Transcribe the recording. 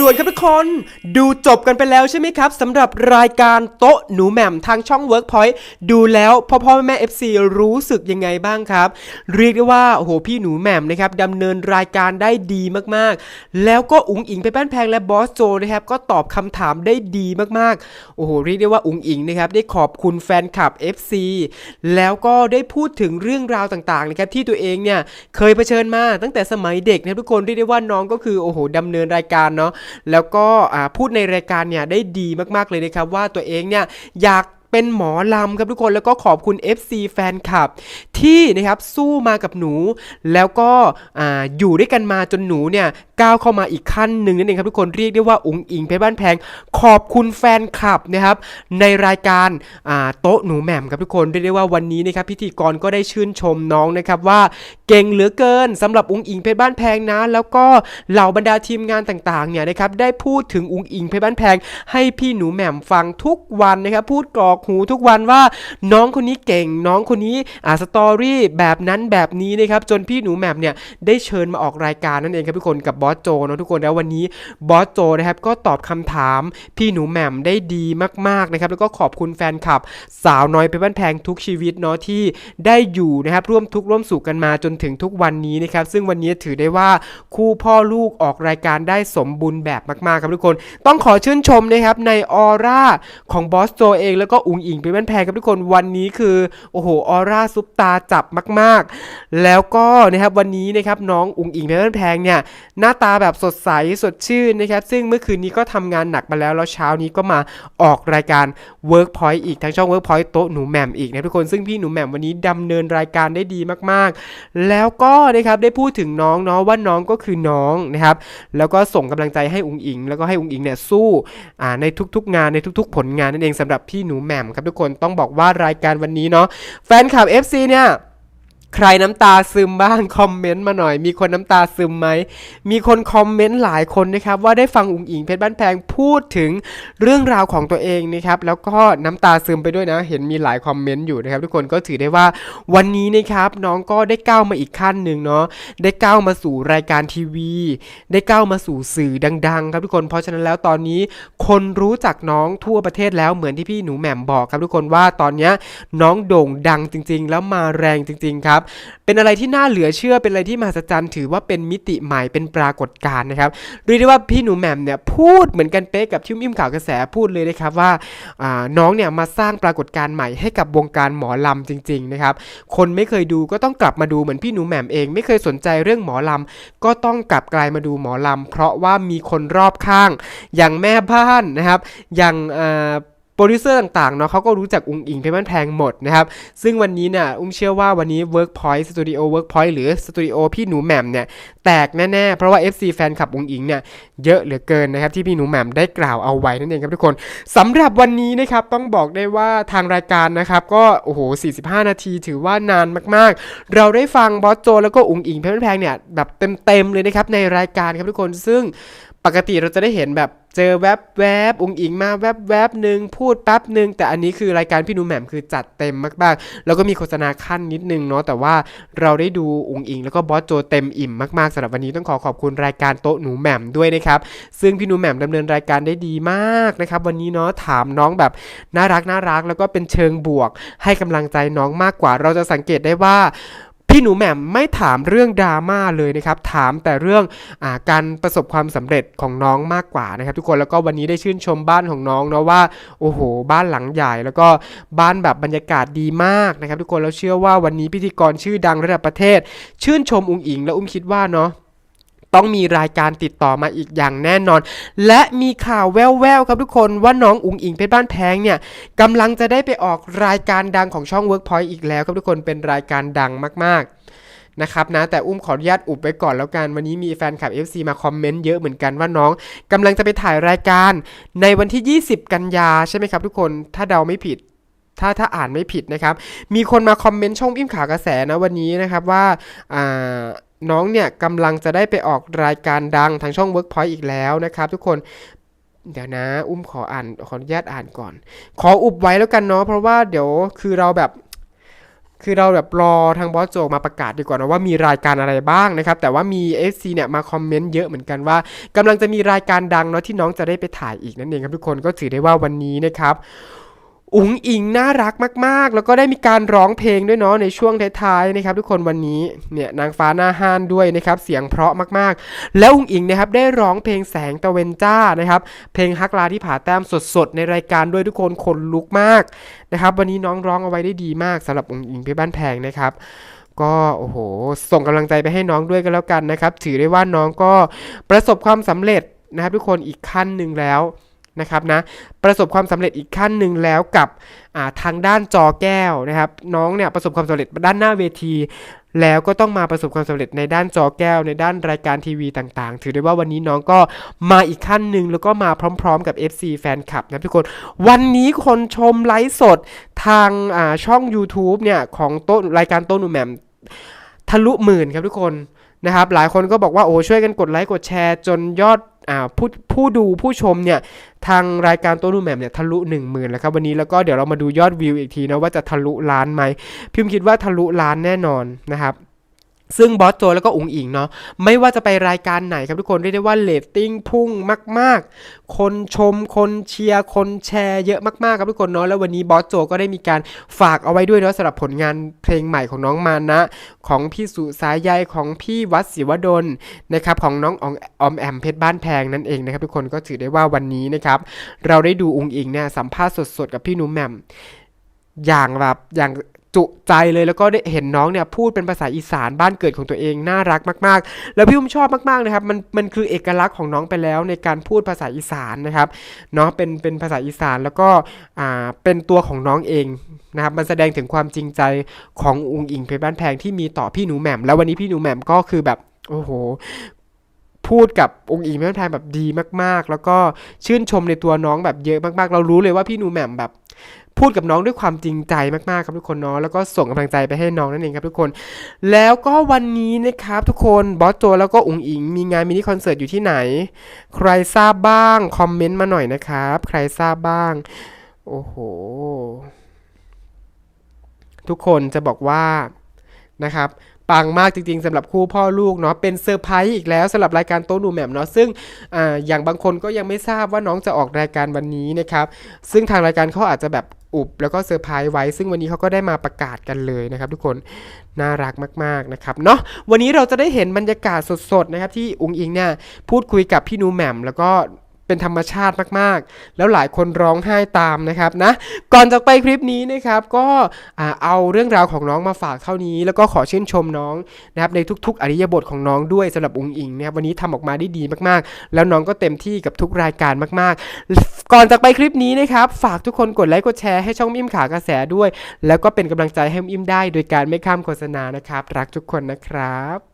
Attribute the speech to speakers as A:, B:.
A: ด่วนครับทุกคน ดูจบกันไปแล้วใช่ไหมครับสำหรับรายการโต๊ะหนูแหม่มทางช่อง Workpoint ดูแล้วพ่อพ่อแม่ FC รู้สึกยังไงบ้างครับ เรียกได้ว่าโอ้โหพี่หนูแหม่มนะครับดำเนินรายการได้ดีมากๆ แล้วก็อุ๋งอิงไปบ้านแพงและบอสโจนะครับก็ตอบคำถามได้ดีมากๆโอ้โหเรียกได้ว่าอุ๋งอิงนะครับได้ขอบคุณแฟนคลับ FC แล้วก็ได้พูดถึงเรื่องราวต่างๆนะครับที่ตัวเองเนี่ยเคยเผชิญมาตั้งแต่สมัยเด็กนะทุกคนเรียกได้ว่าน้องก็คือโอ้โหดำเนินรายการเนาะแล้วก็พูดในรายการเนี่ยได้ดีมากๆเลยนะครับว่าตัวเองเนี่ยอยาก เป็นหมอลำครับทุกคนแล้วก็ขอบคุณ FC แฟนคลับ ที่นะครับสู้มากับหนู แล้วก็อ่าอยู่ด้วยกันมาจนหนูเนี่ยก้าวเข้ามาอีกขั้นหนึ่งนั่นเองครับทุกคนเรียกได้ว่าอุ๋งอิงเพชรบ้านแพง ขอบคุณแฟนคลับนะครับในรายการอ่าโต๊ะหนูแหม่มครับทุกคนเรียกได้ว่าวันนี้นะครับพิธีกรก็ได้ชื่นชมน้องนะครับว่าเก่งเหลือเกินสำหรับอุ๋งอิงเพชรบ้านแพงนะ แล้วก็เหล่าบรรดาทีมงานต่างๆเนี่ยนะครับได้พูดถึงอุ๋งอิงเพชรบ้านแพง ให้พี่หนูแหม่มฟังทุกวันนะครับพูดกรอกหูทุกวันว่าน้องคนนี้เก่ง น้องคนนี้อ่าสตอรี่แบบนั้นแบบนี้นะครับจนพี่หนูแหม่มเนี่ยได้เชิญมาออกรายการนั่นเองครับทุกคนกับบอสโจเนะทุกคนแล้ววันนี้บอสโจนะครับก็ตอบคำถามพี่หนูแหม่มได้ดีมากๆนะครับแล้วก็ขอบคุณแฟนคลับ สาวน้อยเพชรบ้านแพงทุกชีวิตเนาะที่ได้อยู่นะครับร่วมทุกข์ร่วมสุขกันมาจนถึงทุกวันนี้นะครับซึ่งวันนี้ถือได้ว่าคู่พ่อลูกออกรายการได้สมบูรณ์แบบมากๆครับทุกคน ต้องขอชื่นชมนะครับในออร่าของบอสโจเองแล้วก็อุงอิงเพชรบ้านแพงครับทุกคนวันนี้คือโอ้โหออร่าซุปตาจับมาก ๆ แล้วก็นะครับวันนี้นะครับน้องอุงอิงเพชรบ้านแพงเนี่ยหน้าตาแบบสดใสสดชื่นนะครับซึ่งเมื่อคืนนี้ก็ทำงานหนักมาแล้วแล้วเช้านี้ก็มาออกรายการ Workpoint อีกทางช่อง Workpoint โต๊ะหนูแหม่มอีกนะทุกคนซึ่งพี่หนูแหม่มวันนี้ดำเนินรายการได้ดีมากๆ แล้วก็นะครับได้พูดถึงน้องเนาะว่าน้องก็คือน้องนะครับแล้วก็ส่งกำลังใจให้อุงอิง แล้วก็ให้อุงอิงเนี่ยสู้ในทุกๆงานในทุก ๆ ผลงานนั่นเองสำหรับพี่หนูแหม่มครับทุกคนต้องบอกว่ารายการวันนี้เนาะแฟนคลับ FC เนี่ย ใครน้ำตาซึมบ้างคอมเมนต์มาหน่อย มีคนน้ำตาซึมไหม มีคนคอมเมนต์หลายคนนะครับ ว่าได้ฟังอุ๋งอิงเพชรบ้านแพงพูดถึงเรื่องราวของตัวเองนะครับ แล้วก็น้ำตาซึมไปด้วยนะ เห็นมีหลายคอมเมนต์อยู่นะครับ ทุกคนก็ถือได้ว่าวันนี้นะครับ น้องก็ได้ก้าวมาอีกขั้นหนึ่งเนาะได้ก้าวมาสู่รายการทีวี ได้ก้าวมาสู่สื่อดัง ๆ ครับทุกคนเพราะฉะนั้นแล้วตอนนี้ คนรู้จักน้องทั่วประเทศแล้วเหมือนที่พี่หนูแหม่มบอกครับทุกคนว่าตอนเนี้ยน้องโด่งดังจริง ๆ แล้วมาแรงจริง ๆ ครับเป็นอะไรที่น่าเหลือเชื่อเป็นอะไรที่มหัศจรรย์ถือว่าเป็นมิติใหม่เป็นปรากฏการณ์นะครับเรียกได้ว่าพี่หนูแหม่มเนี่ยพูดเหมือนกันเป๊ะกับที่อิ่มข่าวกระแสพูดเลยนะครับว่าน้องเนี่ยมาสร้างปรากฏการณ์ใหม่ให้กับวงการหมอลำจริงๆนะครับคนไม่เคยดูก็ต้องกลับมาดูเหมือนพี่หนูแหม่มเอง ไม่เคยสนใจเรื่องหมอลำก็ต้องกลับกลายมาดูหมอลำเพราะว่ามีคนรอบข้าง อย่างแม่บ้านนะครับอย่างเอ่อ โปรดิวเซอร์ต่างๆเนาะเขาก็รู้จักอุงอิงเพชรบ้านแพงหมดนะครับ ซึ่งวันนี้เนี่ยอุ้มเชื่อว่าวันนี้ Workpoint Studio Workpoint หรือสตูดิโอพี่หนูแหม่มเนี่ยแตกแน่ๆ เพราะว่า FC แฟนคลับอุงอิงเนี่ยเยอะเหลือเกินนะครับที่พี่หนูแหม่มได้กล่าวเอาไว้นั่นเองครับทุกคนสำหรับวันนี้นะครับต้องบอกได้ว่าทางรายการนะครับก็โอ้โห 45 นาทีถือว่านานมากๆ เราได้ฟังบอสโจแล้วก็อุงอิงเพชรบ้านแพงเนี่ยแบบเต็มๆเลยนะครับในรายการครับทุกคนซึ่ง ปกติเราจะได้เห็นแบบเจอแวบแวบองอิงมาแวบแวบหนึ่งพูดแป๊บหนึ่งแต่อันนี้คือรายการพี่นูแหม่มคือจัดเต็มมากๆ แล้วก็มีโฆษณาขั้นนิดนึงเนาะแต่ว่าเราได้ดูองอิง แล้วก็บอสโจเต็มอิ่มมากๆสำหรับวันนี้ต้องขอขอบคุณรายการโต๊ะหนูแหม่มด้วยนะครับซึ่งพี่นูแหม่มดำเนินรายการได้ดีมากนะครับวันนี้เนาะถามน้องแบบน่ารักน่ารักแล้วก็เป็นเชิงบวก ให้กำลังใจน้องมากกว่า เราจะสังเกตได้ว่า พี่หนูแหม่มไม่ถามเรื่องดราม่าเลยนะครับ ถามแต่เรื่องอาการประสบความสำเร็จของน้องมากกว่านะครับทุกคนแล้วก็วันนี้ได้ชื่นชมบ้านของน้องเนาะว่าโอ้โห บ้านหลังใหญ่ แล้วก็บ้านแบบบรรยากาศดีมากนะครับ ทุกคนแล้วเชื่อว่าวันนี้พิธีกรชื่อดังระดับประเทศ ชื่นชมอุงอิง และอุ้มคิดว่าเนาะ ต้องมีรายการติดต่อมาอีกอย่างแน่นอน และมีข่าวแว่วๆครับทุกคนว่าน้องอุงอิงเพชรบ้านแพงเนี่ยกำลังจะได้ไปออกรายการดังของช่อง Workpoint อีกแล้วครับทุกคนเป็นรายการดังมากๆนะครับนะแต่อุ้มขออนุญาตอุบไว้ก่อนแล้วกัน วันนี้มีแฟนคลับ FC มาคอมเมนต์เยอะเหมือนกันว่าน้องกำลังจะไปถ่ายรายการในวันที่ 20 กันยาใช่ไหมครับทุกคนถ้าเดาไม่ผิด ถ้าถ้าอ่านไม่ผิดนะครับ มีคนมาคอมเมนต์ช่องอิ่มขากระแสนะวันนี้นะครับว่าอ่า น้องเนี่ยกำลังจะได้ไปออกรายการดังทางช่อง Workpoint อีกแล้วนะครับ ทุกคนเดี๋ยวนะ อุ้มขออ่านขออนุญาตอ่านก่อน ขออุบไว้แล้วกันเนาะเพราะว่าเดี๋ยวคือเราแบบคือเราแบบรอทางบอสโจกมาประกาศดีกว่านะว่ามีรายการอะไรบ้างนะครับ แต่ว่ามี FC เนี่ยมาคอมเมนต์เยอะเหมือนกันว่ากำลังจะมีรายการดังเนาะที่น้องจะได้ไปถ่ายอีกนั่นเองครับทุกคนก็ถือได้ว่าวันนี้นะครับ อุ๋งอิงน่ารักมากๆ แล้วก็ได้มีการร้องเพลงด้วยเนาะในช่วงท้ายๆนะครับ ทุกคนวันนี้เนี่ยนางฟ้าหน้าห้านด้วยนะครับเสียงเพราะมากๆ แล้วอุ๋งอิงนะครับได้ร้องเพลงแสงตะเวนจ้านะครับเพลงฮักลาที่ผาแต้มสดๆ ในรายการด้วยทุกคนขนลุกมากนะครับวันนี้น้องร้องเอาไว้ได้ดีมากสำหรับอุ๋งอิงเพชรบ้านแพงนะครับก็โอ้โหส่งกำลังใจไปให้น้องด้วยกันแล้วกันนะครับถือได้ว่าน้องก็ประสบความสำเร็จนะครับทุกคนอีกขั้นหนึ่งแล้ว นะครับนะประสบความสำเร็จอีกขั้นหนึ่งแล้วกับาทางด้านจอแก้วนะครับ น้องเนี่ยประสบความสำเร็จด้านหน้าเวที แล้วก็ต้องมาประสบความสำเร็จในด้านจอแก้ว ในด้านรายการทีวีต่างๆ ถือได้ว่าวันนี้น้องก็มาอีกขั้นหนึ่งแล้วก็มาพร้อมๆ กับ FC แฟนคลับนะทุกคน วันนี้คนชมไลฟ์สดทางาช่อง YouTube เนี่ยของโต้นรายการโต้นหนูแหม่มทะลุหมื่นครับทุกคนนะครับหลายคนก็บอกว่าโอ้ช่วยกันกดไลค์กดแชร์จนยอด ผู้ผู้ดูผู้ชมเนี่ยทางรายการโต้รุ่นูแหม่มเนี่ยทะลุ 1 0,000แล้วครับวันนี้แล้วก็เดี๋ยวเรามาดูยอดวิวอีกทีนะว่าจะทะลุล้านไหมพิมพ์คิดว่าทะลุล้านแน่นอนนะครับ ซึ่งบอสโจแล้วก็อุ๋งอิงเนาะไม่ว่าจะไปรายการไหนครับทุกคนเรียกได้ว่าเลตติ้งพุ่งมาก ๆ คนชมคนเชียร์คนแชร์เยอะมากๆครับทุกคนเนาะแล้ววันนี้บอสโจก็ได้มีการฝากเอาไว้ด้วยเนาะสำหรับผลงานเพลงใหม่ของน้องมานะ ของพี่สุสายใยของพี่วัดศิวดลนะครับของน้องออมแอมเพชรบ้านแพงนั่นเองนะครับทุกคนก็ถือได้ว่าวันนี้นะครับเราได้ดูอุ๋งอิงเนี่ยสัมภาษณ์สดๆกับพี่นุ่มแหม่มอย่างแบบอย่าง จุใจเลยแล้วก็ได้เห็นน้องเนี่ยพูดเป็นภาษาอีสานบ้านเกิดของตัวเองน่ารักมาก ๆ แล้วพี่อุ้มชอบมากๆนะครับมันมันคือเอกลักษณ์ของน้องไปแล้วในการพูดภาษาอีสานนะครับเนาะเป็นเป็นภาษาอีสานแล้วก็อ่าเป็นตัวของน้องเองนะครับมันแสดงถึงความจริงใจของอุงอิงเพชรบ้านแพงที่มีต่อพี่หนูแหม่มแล้ววันนี้พี่หนูแหม่มก็คือแบบโอ้โหพูดกับองค์อิงเพรบ้านแพงแบบดีมากๆ แล้วก็ชื่นชมในตัวน้องแบบเยอะมากๆ เรารู้เลยว่าพี่หนูแหม่มแบบ พูดกับน้องด้วยความจริงใจมากๆครับทุกคนเนาะแล้วก็ส่งกำลังใจไปให้น้องนั่นเองครับทุกคน แล้วก็วันนี้นะครับทุกคนบอสโจแล้วก็อุ๋งอิง มีงานมินิคอนเสิร์ตอยู่ที่ไหน ใครทราบบ้างคอมเมนต์มาหน่อยนะครับ ใครทราบบ้าง โอ้โห ทุกคนจะบอกว่านะครับปังมากจริงๆสำหรับคู่พ่อลูกเนาะเป็นเซอร์ไพรส์อีกแล้วสำหรับรายการโต๊ะหนูแหม่มเนาะซึ่งออย่างบางคนก็ยังไม่ทราบว่าน้องจะออกรายการวันนี้นะครับ ซึ่งทางรายการเขาอาจจะแบบ อุบแล้วก็เซอร์ไพรส์ไว้ ซึ่งวันนี้เขาก็ได้มาประกาศกันเลยนะครับ ทุกคนน่ารักมาก ๆ นะครับเนาะวันนี้เราจะได้เห็นบรรยากาศสดๆนะครับที่อุงอิงเนี่ยพูดคุยกับพี่นูแหม่มแล้วก็ เป็นธรรมชาติมากๆ แล้วหลายคนร้องไห้ตามนะครับนะ ก่อนจากไปคลิปนี้นะครับ ก็เอาเรื่องราวของน้องมาฝากเท่านี้ แล้วก็ขอชื่นชมน้องนะครับในทุก ๆ อริยบทของน้องด้วยสำหรับอุงอิงนะครับวันนี้ทำออกมาได้ดีมากๆ แล้วน้องก็เต็มที่กับทุกรายการมากๆ ก่อนจากไปคลิปนี้นะครับ ฝากทุกคนกดไลค์กดแชร์ให้ช่องมิมขากระแสด้วย แล้วก็เป็นกำลังใจให้มิมได้ โดยการไม่ข้ามโฆษณานะครับ รักทุกคนนะครับ